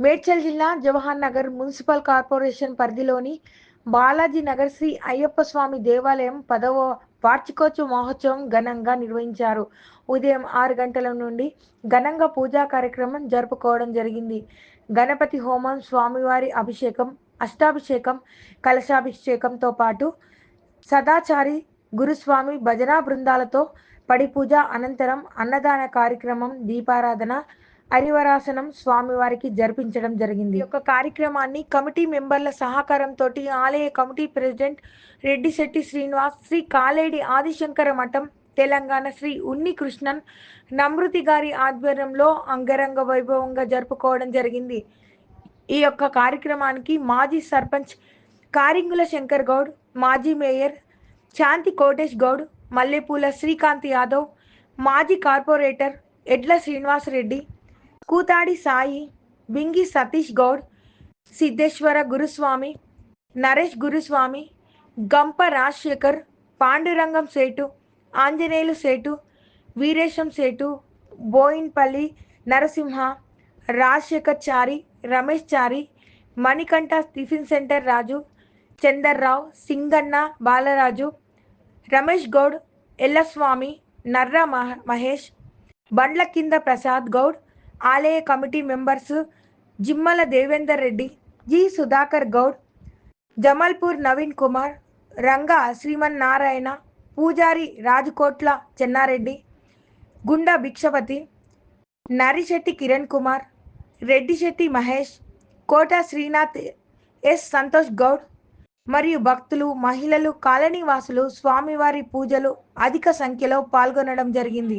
మేడ్చల్ జిల్లా Jawahar Nagar municipal corporation పరిధిలోని బాలాజీ నగర్ శ్రీ అయ్యప్ప స్వామి దేవాలయం పదవ వార్షికోత్సవ మహోత్సవం ఘనంగా నిర్వహించారు. ఉదయం ఆరు గంటల నుండి ఘనంగా పూజా కార్యక్రమం జరుపుకోవడం జరిగింది. గణపతి హోమం స్వామివారి అభిషేకం అష్టాభిషేకం కలశాభిషేకంతో పాటు సదాచారి గురుస్వామి భజనా బృందాలతో పడి పూజ అనంతరం అన్నదాన కార్యక్రమం దీపారాధన హరివరాసనం స్వామివారికి జరిపించడం జరిగింది. ఒక యొక్క కార్యక్రమాన్ని కమిటీ మెంబర్ల సహకారంతో ఆలయ కమిటీ ప్రెసిడెంట్ రెడ్డిశెట్టి శ్రీనివాస్ శ్రీ కాలేడి ఆదిశంకర మఠం తెలంగాణ శ్రీ ఉన్ని కృష్ణన్ నమృతి గారి ఆధ్వర్యంలో అంగరంగ వైభవంగా జరుపుకోవడం జరిగింది. ఈ యొక్క కార్యక్రమానికి మాజీ సర్పంచ్ కారింగుల శంకర్ గౌడ్ మాజీ మేయర్ శాంతి కోటేష్ గౌడ్ మల్లెపూల శ్రీకాంత్ యాదవ్ మాజీ కార్పొరేటర్ ఎడ్ల శ్రీనివాస్ రెడ్డి కూతాడి సాయి బింగి సతీష్ గౌడ్ సిద్ధేశ్వర గురుస్వామి నరేష్ గురుస్వామి గంప రాజశేఖర్ పాండురంగం సేటు ఆంజనేయులు సేటు వీరేశం సేటు బోయిన్పల్లి నరసింహ రాజశేఖర్ చారి రమేష్ చారి మణికంఠ టిఫిన్ సెంటర్ రాజు చందర్రావు సింగన్న బాలరాజు రమేష్ గౌడ్ ఎల్లస్వామి నర్ర మహ- మహేష్ బండ్ల కింద ప్రసాద్ గౌడ్ ఆలయ committee members Jimmala Devender Reddy G. Sudhakar Goud Jamalpur Naveen Kumar Ranga Srimannarayana పూజారి రాజకోట్ల చెన్నారెడ్డి గుండా భిక్షపతి నరిశెట్టి కిరణ్ కుమార్ రెడ్డిశెట్టి మహేష్ కోట శ్రీనాథ్ ఎస్. సంతోష్ గౌడ్ మరియు భక్తులు మహిళలు కాలనీ వాసులు స్వామివారి పూజలు అధిక సంఖ్యలో పాల్గొనడం జరిగింది.